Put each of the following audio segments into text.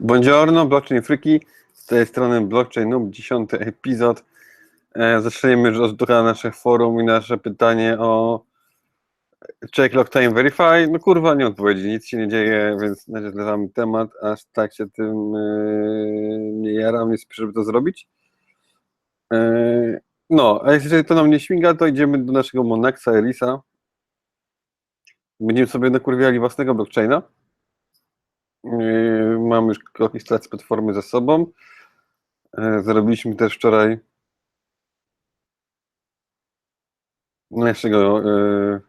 Buongiorno, blockchain freaky. Z tej strony blockchain noob, dziesiąty epizod. E, zaczniemy już od naszych forum i nasze pytanie o check lock time verify. No kurwa, nie odpowiedzi, nic się nie dzieje, więc naświetlamy temat, aż tak się tym e, nie jaram, nie żeby to zrobić. E, no, a jeżeli to nam nie śmiga, to idziemy do naszego Monexa Elisa. Będziemy sobie nakurwiali własnego blockchaina. Yy, Mam już z platformy za sobą. Yy, Zrobiliśmy też wczoraj naszego yy,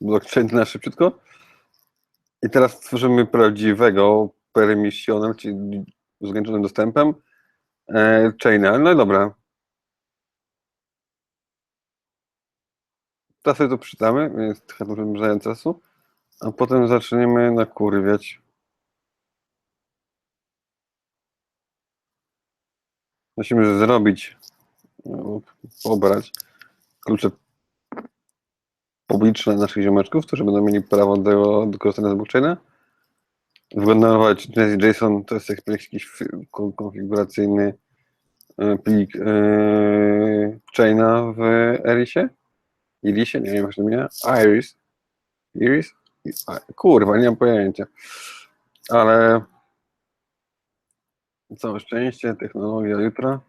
blockchaina na szybciutko. I teraz stworzymy prawdziwego permissionem, czyli ograniczonym dostępem chaina. No i dobra. Teraz sobie to przeczytamy, więc trochę dużo czasu. A potem zaczniemy nakurwiać. Musimy zrobić, no, pobrać klucze publiczne naszych ziomeczków, którzy będą mieli prawo do, do korzystania z blockchaina. Wygenerować JSON to jest jakiś fi- kon- konfiguracyjny e, plik e, chaina w Erisie. Irisie, nie wiem jak to. Iris. Iris? Kurwa, nie mam pojęcia. Ale Całe szczęście, technologia jutra.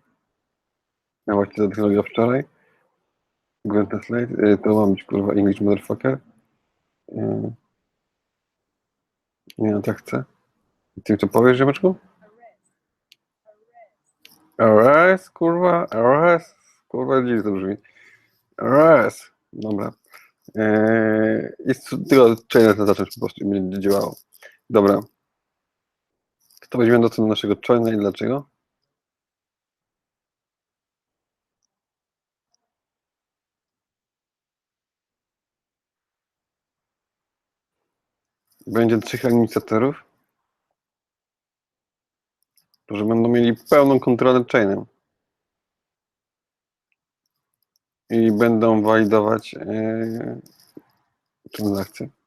Ja właśnie ta technologia wczoraj. Google Translate. Y, To ma być kurwa English motherfucker. Y, Nie, no tak chcę. Ty co powiesz, ziomeczku? RS, kurwa, RS. Kurwa, dziś to brzmi. RS. Dobra. Eee, jest tylko chaina ten zacząć po prostu i będzie działało. Dobra. Kto weźmie do naszego chaina i dlaczego? Będzie trzech administratorów, którzy będą mieli pełną kontrolę chainem. I będą walidować yy, transakcje.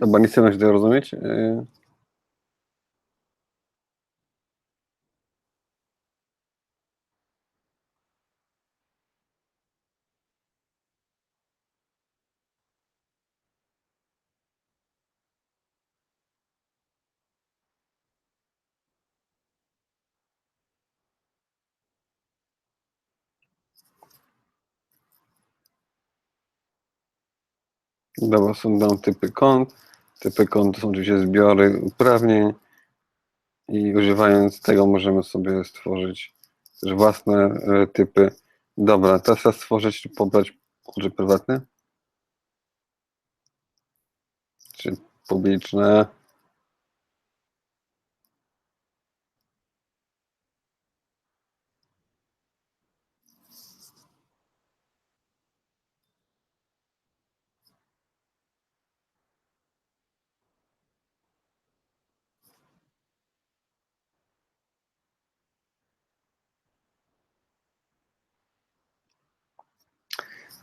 Dobra, nie chcę się tego rozumieć. Yy, Dobra, są tam typy kont. Typy kont są oczywiście zbiory uprawnień i używając tego możemy sobie stworzyć też własne e, typy. Dobra, teraz trzeba stworzyć pobrać klucze prywatne. Czy publiczne.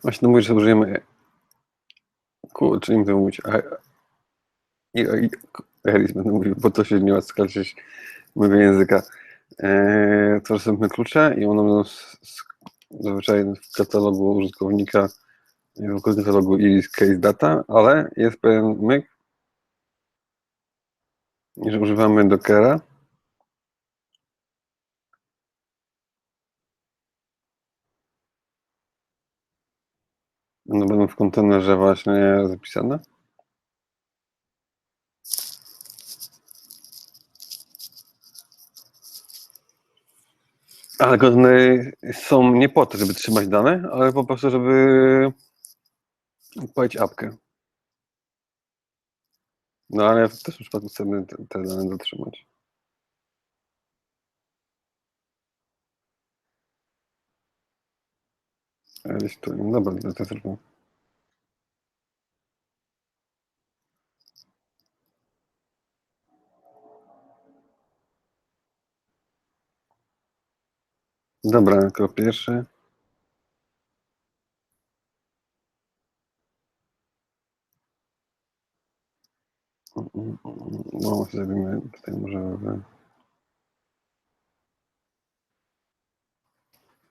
Właśnie mówisz, że użyjemy. Kurczę, nie wiem mówić. Eris będę mówił, bo to się nie ma skalczyć mojego języka. Eee, tworzymy klucze i one będą zazwyczaj w katalogu użytkownika, w katalogu Iris Case Data, ale jest pewien myk, że używamy Dockera. One będą w kontenerze właśnie zapisane. Ale kontenery są nie po to, żeby trzymać dane, ale po prostu, żeby odpalić apkę. No ale w tym przypadku chcemy te, te dane zatrzymać. Tu, no dobra, to, zróbmy. Dobra, jako pierwszy. No, zrobimy tutaj może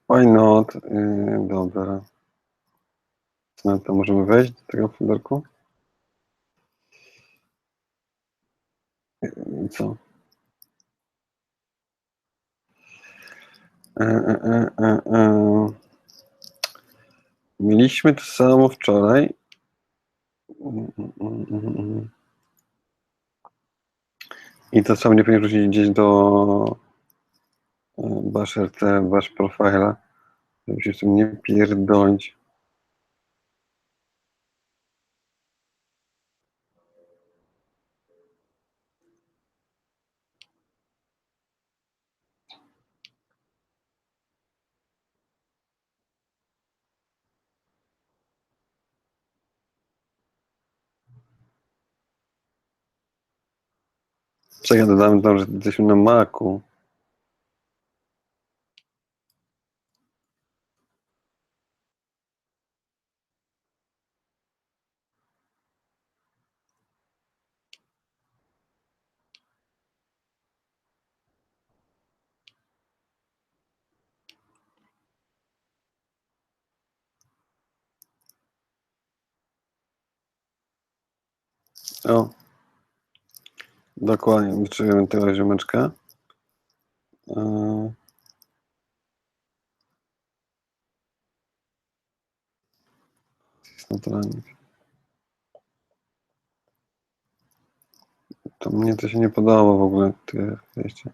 Why not? Yy, dobra. No to możemy wejść do tego folderku? I co? E. Mieliśmy to samo wczoraj. I to samo nie powinien wrzucić gdzieś do Bash RT, Bash Profile'a, żeby się w tym nie pierdolić. Czekaj, dodamy tam, że jesteśmy na Macu. O. Dokładnie, wyczujemy tego ziomeczka. Eee. Jest naturalnie. To mnie to się nie podoba w ogóle, te wejście.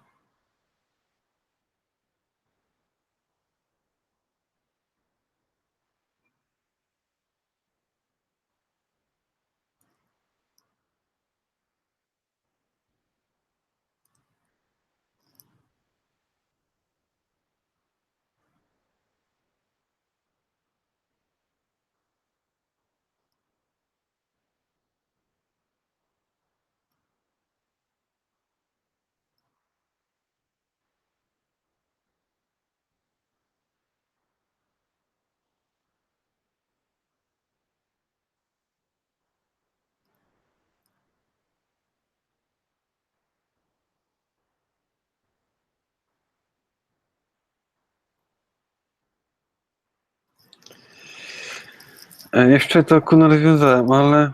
Jeszcze to kuna rozwiązałem, ale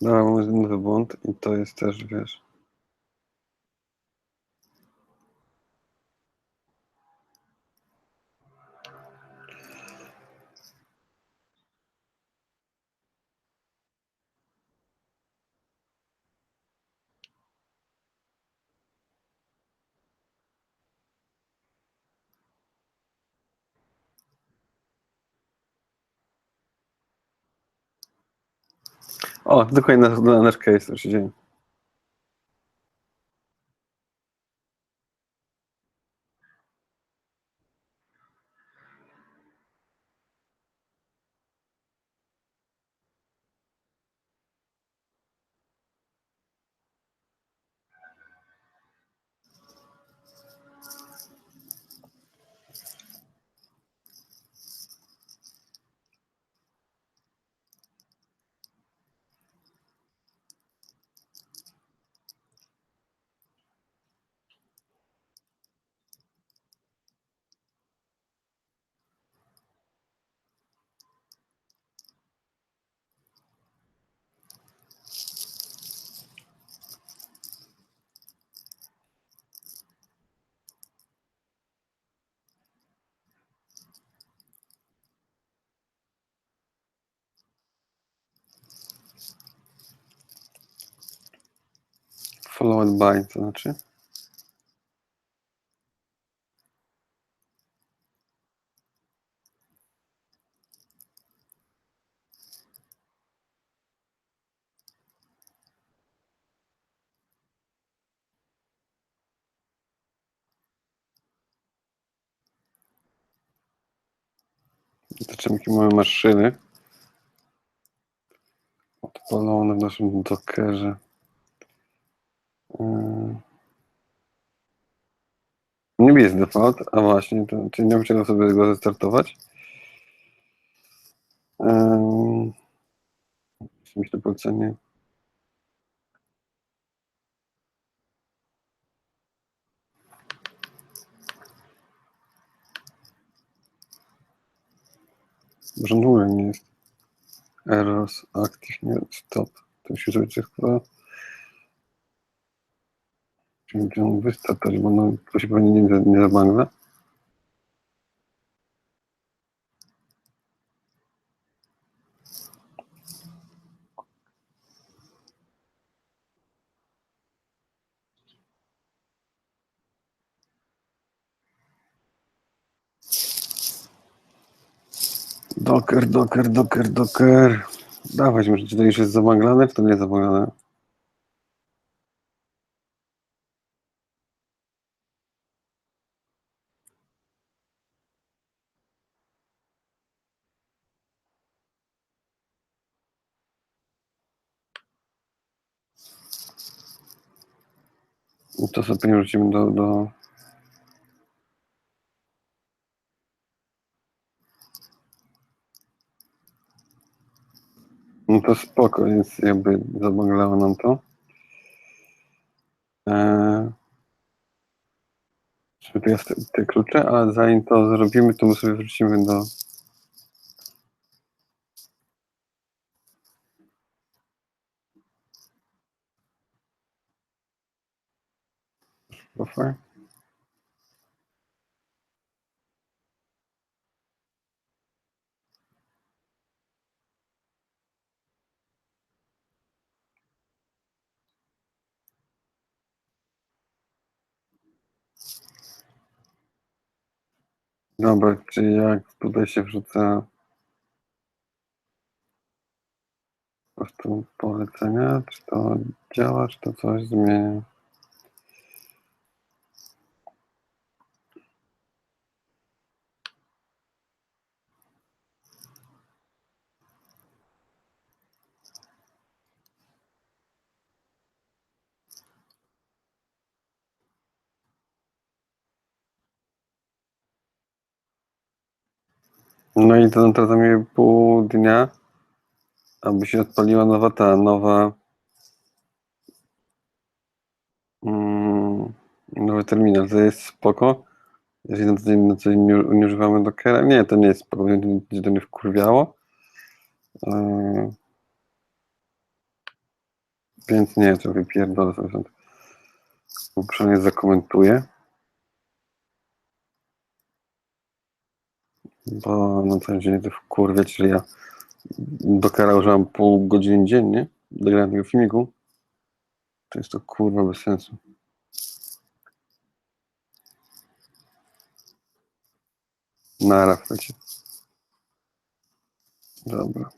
dobra, nowy błąd i to jest też, wiesz. O, dokładnie nasz, nasz case, co się dzieje. Followed by, to znaczy? To czym mamy maszyny? odpalone w naszym Dockerze. Nie jest default, a właśnie, to, czyli czego sobie go zestartować. Yy. Myślę polecenie. Może nie jest. Errors, active, nie, stop. To się zrobić chyba. Gdzie on wystartać, bo no, to się pewnie nie, nie zamagna. Docker, docker, docker, docker. Dawać, może czy to już jest zamaglane, czy to nie jest zamaglane? To sobie wrócimy do, do... No to spoko, więc jakby zamaglało nam to. Eee... Żeby tu jest te klucze, ale zanim to zrobimy, to my sobie wrócimy do... Shopify. Dobra, czyli jak tutaj się wrzuca po prostu polecenia, czy to działa, czy to coś zmienia? No i to teraz zajmie pół dnia, aby się odpaliła nowa ta, nowa mm, nowy terminal. To jest spoko. Jeżeli na co dzień, na co dzień nie, nie używamy Dockera. Nie, to nie jest spoko, będzie to mnie wkurwiało. Yy, więc nie, to wypierdolę sobie Przynajmniej zakomentuję. Bo na dzień to wkurwia, czyli ja Dockera używam pół godziny dziennie do grania tego filmiku. To jest to kurwa bez sensu. Nara, wiecie. Dobra.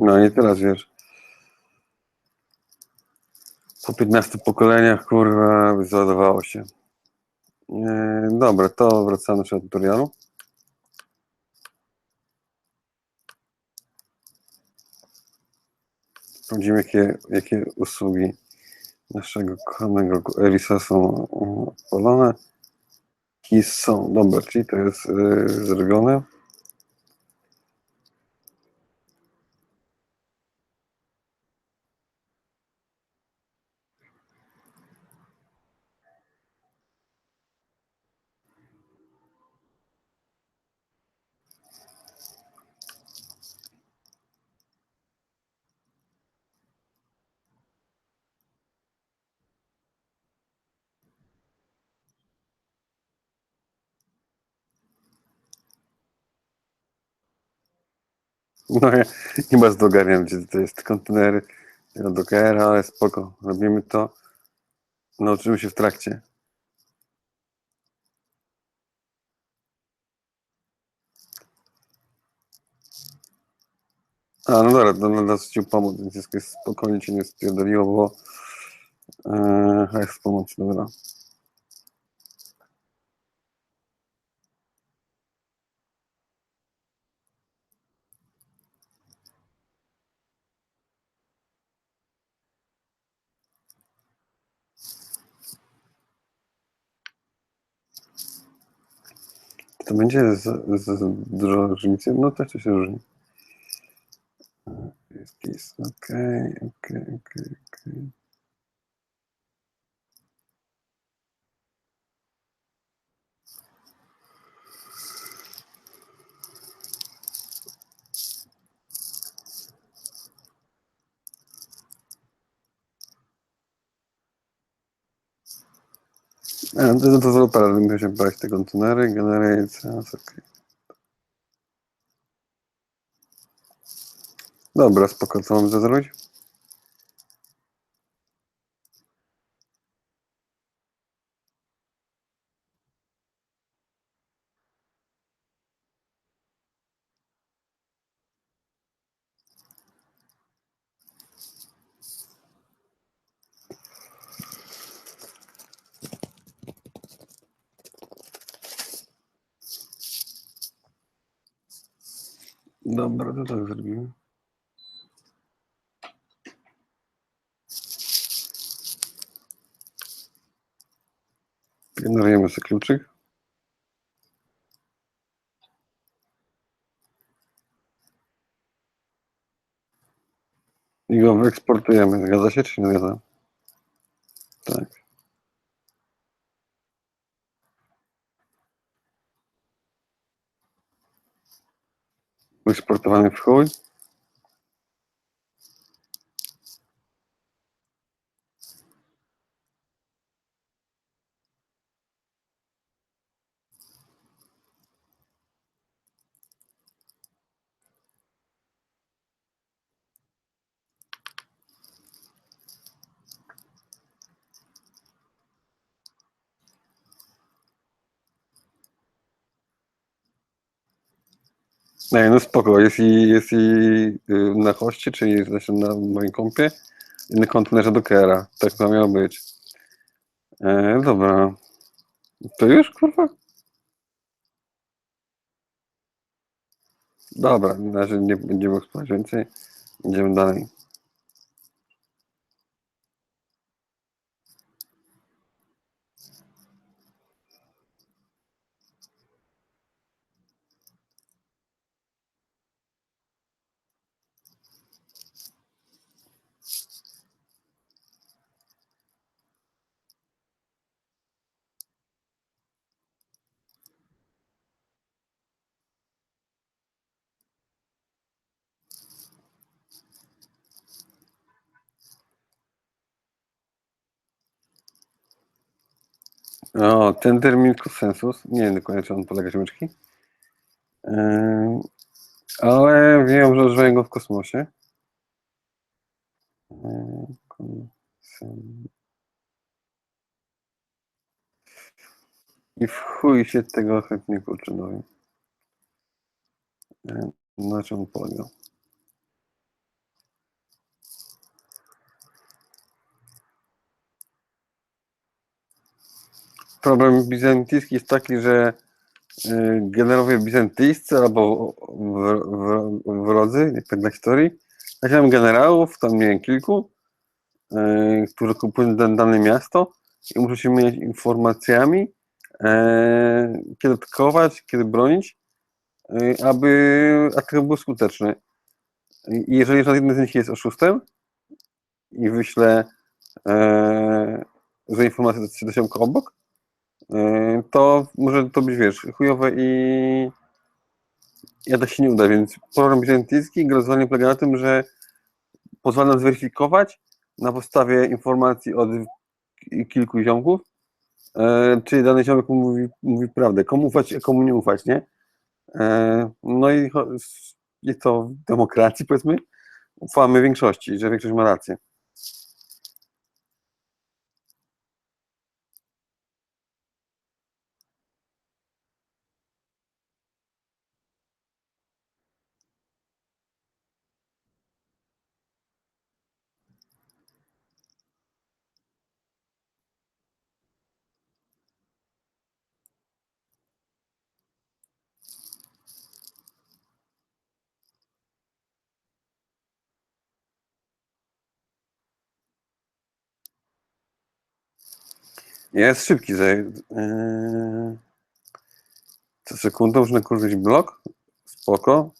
No i teraz wiesz. Po 15 pokoleniach, kurwa, załadowało się. E, dobra, to wracamy do tutorialu. Sprawdzimy, jakie, jakie usługi naszego kochanego Elisa są e, odpalone. I są, dobra, czyli to jest e, zrobione. No ja nie bardzo ogarniam, gdzie to jest kontenery tego Dockera, ale spoko, robimy to. Nauczymy się w trakcie. A, no dobra, to na chciał pomóc, więc jest spokojnie cię nie spierdoliło, bo e, jest pomoc, dobra. To będzie z, z, z dużo różnicy? No też to się różni. Jest kis, okej, okej, okej, okej. A, to, to deweloper musi się brać te kontenery, generate, okej. Dobra, spoko, co mam zrobić? Dobra, to tak zrobimy. Generujemy sobie kluczyk. I go wyeksportujemy. Zgadza się, czy nie zgadza? Tak. Wyeksportowany w chuj. Nie, no spoko, jest i, jest i y, na hoście, czyli znaczy na moim kompie, inny kontenerze Dockera. Tak to miało być. E, dobra. To już, kurwa? Dobra, na razie nie będziemy eksplorować więcej. Idziemy dalej. O, ten termin konsensus. Nie wiem dokładnie, czy on polega ziomeczki. Yy, ale wiem, że używają go w kosmosie. Konsen- I w chuj się tego chętnie kurczę dowiem. Yy, Na czym on Problem bizantyjski jest taki, że y, generowie bizantyjscy albo wrodzy, jak na historii, ja mam generałów, tam nie wiem, kilku, y, którzy kupują dan- dane miasto i muszą się mieć informacjami, e, kiedy atakować, kiedy bronić, y, aby atak był skuteczny. I jeżeli żaden z nich jest oszustem i wyśle e, za informację do, siomka obok, to może to być, wiesz, chujowe i ja to się nie uda, więc program bizantyjski generalnie polega na tym, że pozwala zweryfikować na podstawie informacji od kilku ziomków, e, czy dany ziomek mówi, mówi prawdę, komu ufać, a komu nie ufać, nie? E, no i jest to demokracji, powiedzmy, ufamy większości, że większość ma rację. Jest szybki, że yy, Co sekundę można kurzyć blok? Spoko.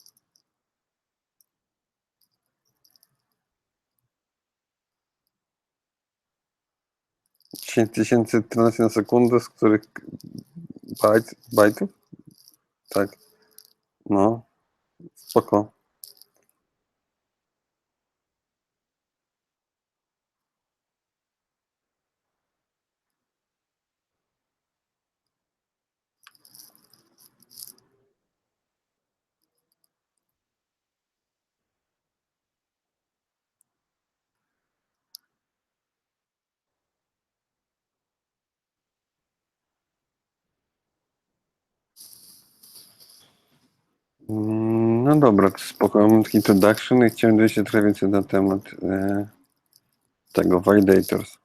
Tysięcy transakcji na sekundę, z których bajt, bajtów? Tak. No. Spoko. No dobra, to spoko. Mam introduction i chciałem dowiedzieć się trochę więcej na temat e, tego Validators.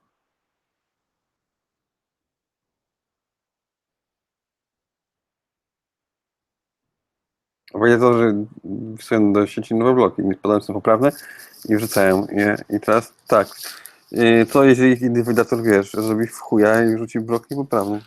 Validatorzy wsyłają do sieci nowe bloki, podają są poprawne i wrzucają je. I teraz tak, e, co jeżeli inny validator, wiesz, zrobi w chuja i rzuci blok niepoprawny?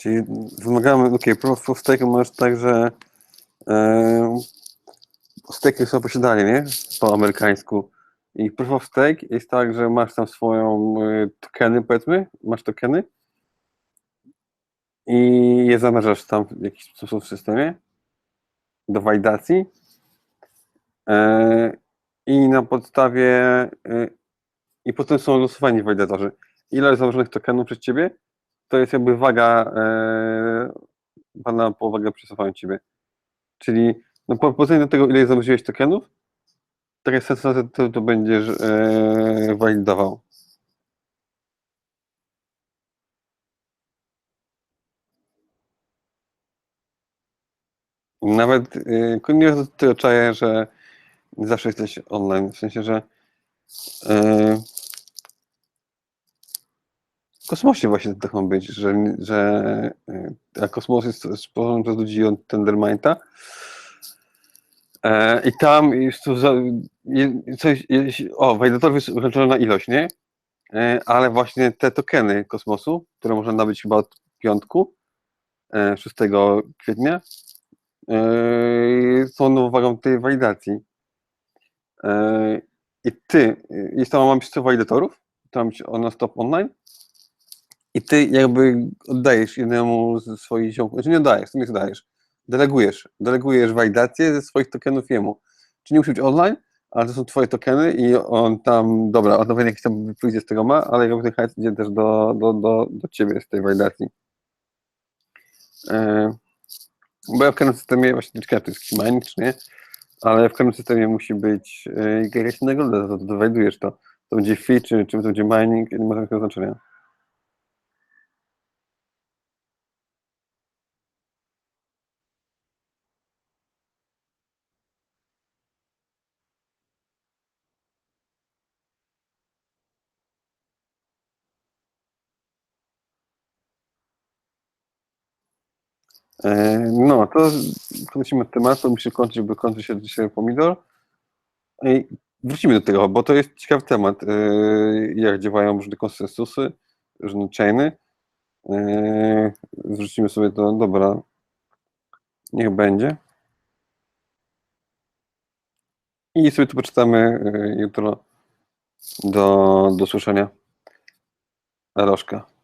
Czyli wymagamy, okej, proof of stake masz tak, że e, stake jest posiadanie, nie? Po amerykańsku. I proof of stake jest tak, że masz tam swoją e, tokeny, powiedzmy, masz tokeny i je zamierzasz tam w jakiś sposób w systemie do walidacji e, i na podstawie e, i potem są losowani walidatorzy. Ile założonych tokenów przez ciebie, to jest jakby waga e, pana po wagę przesuwają ciebie. Czyli no, po porównaniu do tego, ile założyłeś tokenów, tak jest sens, że to, to będziesz e, walidował. Nawet e, nie do tego czaję, że zawsze jesteś online. W sensie, że e, kosmosie właśnie tak ma być, że, że e, a kosmos jest stworzony przez ludzi od Tenderminta e, i tam jest to za, coś, o, walidatorów jest ograniczona ilość, nie? E, ale właśnie te tokeny kosmosu, które można nabyć chyba od piątku, e, 6 kwietnia, e, są nową wagą tej walidacji. E, I ty, jest tam mam 100 walidatorów, tam ona stop online, i ty jakby oddajesz jednemu ze swoich ziomków, znaczy nie oddajesz, ty nie oddajesz, delegujesz, delegujesz walidację ze swoich tokenów jemu. Czy nie musi być online, ale to są twoje tokeny i on tam, dobra, on nawet jakiś tam pójdzie z tego ma, ale jakby ten hajs idzie też do, do, do, do ciebie z tej walidacji. E, bo ja w każdym systemie, właśnie ciekawe, to jest jakiś mining, czy nie, ale w każdym systemie musi być e, jakaś nagroda, za to dowidujesz to. To będzie fee, czy, czy to będzie mining, nie ma żadnego znaczenia. No, to wrócimy do tematu, kończyć, bo kończy się dzisiaj pomidor. I wrócimy do tego, bo to jest ciekawy temat, e, jak działają różne konsensusy, różne chainy. E, Wrzucimy sobie to, dobra, niech będzie. I sobie to poczytamy e, jutro do, do słyszenia. Rożka.